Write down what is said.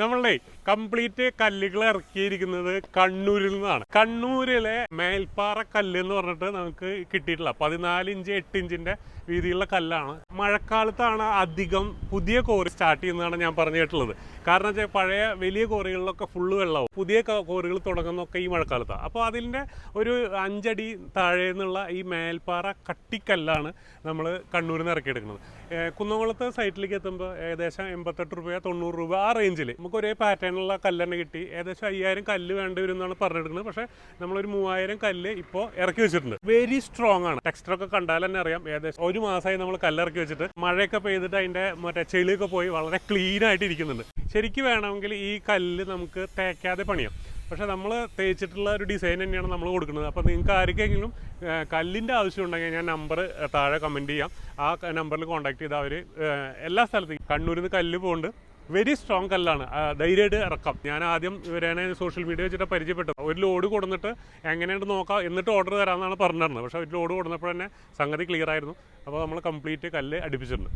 നമ്മളെ കംപ്ലീറ്റ് കല്ലുകൾ ഇറക്കിയിരിക്കുന്നത് കണ്ണൂരിൽ നിന്നാണ്. കണ്ണൂരിലെ മേൽപ്പാറ കല്ല് എന്ന് പറഞ്ഞിട്ട് നമുക്ക് കിട്ടിയിട്ടില്ല. പതിനാല് ഇഞ്ച് എട്ട് ഇഞ്ചിന്റെ വീതിയുള്ള കല്ലാണ്. മഴക്കാലത്താണ് അധികം പുതിയ കോറി സ്റ്റാർട്ട് ചെയ്യുന്നതാണ് ഞാൻ പറഞ്ഞു കേട്ടുള്ളത് കാരണം വെച്ചാൽ പഴയ വലിയ കോറികളിലൊക്കെ ഫുള്ള് വെള്ളമാവും പുതിയ കോറികൾ തുടങ്ങുന്നൊക്കെ ഈ മഴക്കാലത്താണ് അപ്പോൾ അതിന്റെ ഒരു അഞ്ചടി താഴെ നിന്നുള്ള ഈ മേൽപ്പാറ കട്ടിക്കല്ലാണ് നമ്മൾ കണ്ണൂരിൽ നിന്ന് ഇറക്കിയെടുക്കുന്നത് കുന്നംകുളത്ത് സൈറ്റിലേക്ക് എത്തുമ്പോൾ ഏകദേശം എൺപത്തെട്ട് രൂപ തൊണ്ണൂറ് രൂപ ആ റേഞ്ചിൽ നമുക്ക് ഒരേ പാറ്റേണിലുള്ള കല്ല് തന്നെ കിട്ടി. ഏകദേശം അയ്യായിരം കല്ല് വേണ്ടി വരും എന്നാണ് പറഞ്ഞെടുക്കുന്നത് പക്ഷേ നമ്മളൊരു മൂവായിരം കല്ല് ഇപ്പോൾ ഇറക്കി വെച്ചിട്ടുണ്ട്. വെരി സ്ട്രോങ് ആണ്. ടെക്സ്റ്റർ ഒക്കെ കണ്ടാൽ തന്നെ അറിയാം. ഏകദേശം ഒരു മാസമായി നമ്മൾ കല്ല് ഇറക്കി വെച്ചിട്ട് മഴയൊക്കെ പെയ്തിട്ട് അതിന്റെ മറ്റേ ചെളിയൊക്കെ പോയി വളരെ ക്ലീൻ ആയിട്ട് ഇരിക്കുന്നുണ്ട്. ശരിക്കും വേണമെങ്കിൽ ഈ കല്ല് നമുക്ക് തേക്കാതെ പണിയാം. പക്ഷേ നമ്മൾ തേച്ചിട്ടുള്ള ഒരു ഡിസൈൻ തന്നെയാണ് നമ്മൾ കൊടുക്കുന്നത്. അപ്പോൾ നിങ്ങൾക്ക് ആർക്കെങ്കിലും കല്ലിന്റെ ആവശ്യം ഉണ്ടെങ്കിൽ ഞാൻ നമ്പർ താഴെ കമന്റ് ചെയ്യാം. ആ നമ്പറിൽ കോൺടാക്ട് ചെയ്താൽ അവർ എല്ലാ സ്ഥലത്തും കണ്ണൂരിൽ നിന്ന് കല്ല് പോകുന്നുണ്ട്. വെരി സ്ട്രോങ് കല്ലാണ്. ധൈര്യമായിട്ട് ഇറക്കാം. ഞാൻ ആദ്യം ഇവരെ സോഷ്യൽ മീഡിയ വെച്ചിട്ട് പരിചയപ്പെട്ടു. ഒരു ലോഡ് കൊടുന്നിട്ട് എങ്ങനെയുണ്ട് നോക്കാം എന്നിട്ട് ഓർഡർ തരാമെന്നാണ് പറഞ്ഞിരുന്നത്. പക്ഷേ ഒരു ലോഡ് കൊടുന്നപ്പോൾ തന്നെ സംഗതി ക്ലിയർ ആയിരുന്നു. അപ്പോൾ നമ്മൾ കംപ്ലീറ്റ് കല്ല് അടുപ്പിച്ചിട്ടുണ്ട്